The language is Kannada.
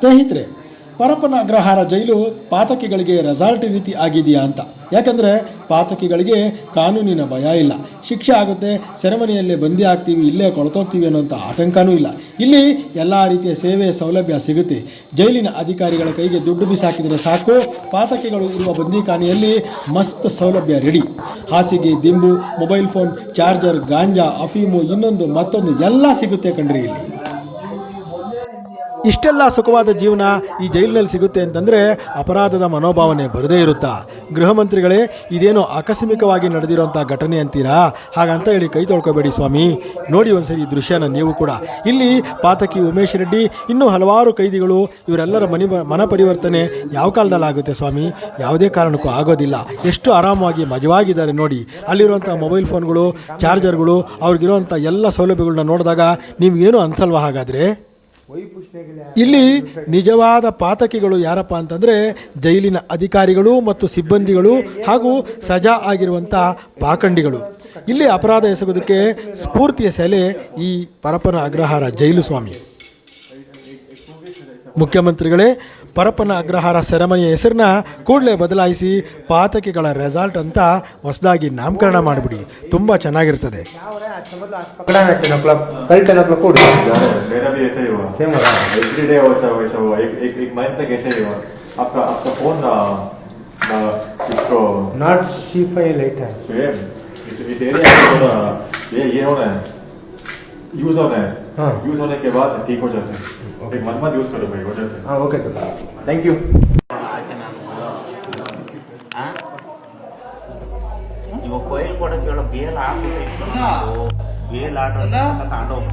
ಸ್ನೇಹಿತರೆ ಪರಪ್ಪನ ಅಗ್ರಹಾರ ಜೈಲು ಪಾತಕಿಗಳಿಗೆ ರೆಸಾರ್ಟ್ ರೀತಿ ಆಗಿದೆಯಾ ಅಂತ. ಯಾಕಂದರೆ, ಪಾತಕಿಗಳಿಗೆ ಕಾನೂನಿನ ಭಯ ಇಲ್ಲ. ಶಿಕ್ಷೆ ಆಗುತ್ತೆ ಸೆರೆಮನೆಯಲ್ಲೇ ಬಂದಿ ಆಗ್ತೀವಿ, ಇಲ್ಲೇ ಕೊಳತೋಗ್ತೀವಿ ಅನ್ನೋಂಥ ಆತಂಕನೂ ಇಲ್ಲ. ಇಲ್ಲಿ ಎಲ್ಲ ರೀತಿಯ ಸೇವೆ ಸೌಲಭ್ಯ ಸಿಗುತ್ತೆ. ಜೈಲಿನ ಅಧಿಕಾರಿಗಳ ಕೈಗೆ ದುಡ್ಡು ಬಿಸಾಕಿದರೆ ಸಾಕು, ಪಾತಕಿಗಳು ಇರುವ ಬಂದಿಖಾನೆಯಲ್ಲಿ ಮಸ್ತ್ ಸೌಲಭ್ಯ ರೆಡಿ ಹಾಸಿಗೆ, ದಿಂಬು ಮೊಬೈಲ್ ಫೋನ್ ಚಾರ್ಜರ್ ಗಾಂಜಾ ಅಫೀಮು ಇನ್ನೊಂದು ಮತ್ತೊಂದು ಎಲ್ಲ ಸಿಗುತ್ತೆ ಕಣ್ರಿ ಇಲ್ಲಿ. ಇಷ್ಟೆಲ್ಲ ಸುಖವಾದ ಜೀವನ ಈ ಜೈಲಿನಲ್ಲಿ ಸಿಗುತ್ತೆ ಅಂತಂದರೆ ಅಪರಾಧದ ಮನೋಭಾವನೆ ಬರದೇ ಇರುತ್ತಾ? ಗೃಹ ಮಂತ್ರಿಗಳೇ, ಇದೇನೋ ಆಕಸ್ಮಿಕವಾಗಿ ನಡೆದಿರುವಂಥ ಘಟನೆ ಅಂತೀರಾ? ಹಾಗಂತ ಹೇಳಿ ಕೈ ತೊಳ್ಕೋಬೇಡಿ ಸ್ವಾಮಿ. ನೋಡಿ ಒಂದ್ಸರಿ ಈ ದೃಶ್ಯನ ನೀವು ಕೂಡ. ಇಲ್ಲಿ ಪಾತಕಿ ಉಮೇಶ್ ರೆಡ್ಡಿ, ಇನ್ನೂ ಹಲವಾರು ಕೈದಿಗಳು, ಇವರೆಲ್ಲರ ಮನಿ ಮನ ಪರಿವರ್ತನೆ ಯಾವ ಕಾಲದಲ್ಲಾಗುತ್ತೆ ಸ್ವಾಮಿ? ಯಾವುದೇ ಕಾರಣಕ್ಕೂ ಆಗೋದಿಲ್ಲ. ಎಷ್ಟು ಆರಾಮವಾಗಿ ಮಜವಾಗಿದ್ದಾರೆ ನೋಡಿ. ಅಲ್ಲಿರುವಂಥ ಮೊಬೈಲ್ ಫೋನ್ಗಳು, ಚಾರ್ಜರ್ಗಳು ಅವ್ರಿಗಿರುವಂಥ ಎಲ್ಲ ಸೌಲಭ್ಯಗಳನ್ನ ನೋಡಿದಾಗ ನಿಮ್ಗೇನು ಅನ್ಸಲ್ವಾ ಹಾಗಾದರೆ? ಇಲ್ಲಿ ನಿಜವಾದ ಪಾತಕಿಗಳು ಯಾರಪ್ಪ ಅಂತಂದರೆ ಜೈಲಿನ ಅಧಿಕಾರಿಗಳು ಮತ್ತು ಸಿಬ್ಬಂದಿಗಳು ಹಾಗೂ ಸಜಾ ಆಗಿರುವಂಥ ಪಾಖಂಡಿಗಳು. ಇಲ್ಲಿ ಅಪರಾಧ ಎಸಗೋದಕ್ಕೆ ಸ್ಫೂರ್ತಿಯ ಸೆಲೆ ಈ ಪರಪನ ಅಗ್ರಹಾರ ಜೈಲು ಸ್ವಾಮಿ. ಮುಖ್ಯಮಂತ್ರಿಗಳೇ ಪರಪ್ಪನ ಅಗ್ರಹಾರ ಸೆರೆಮನಿಯ ಹೆಸರನ್ನ ಕೂಡಲೇ ಬದಲಾಯಿಸಿ ಪಾತಕಿಗಳ ರೆಸಾರ್ಟ್ ಅಂತ ಹೊಸದಾಗಿ ನಾಮಕರಣ ಮಾಡಿಬಿಡಿ. ತುಂಬಾ ಚೆನ್ನಾಗಿರ್ತದೆ. ನಾಟ್ यूज होता है हाँ। यूज होने के बाद ठीक हो जाते हैं एक मनमत यूज करो भाई हो जाते हैं हाँ ओके थैंक यू ಇವಾಗ ಕೊಯ್ಲು ಕೊಡೋದು ಹೇಳೋ ಬೇಲ್ ಆಟೋ ಬೇಲ್ ಆಟೋ ತಗೊಂಡು ಹೋಗ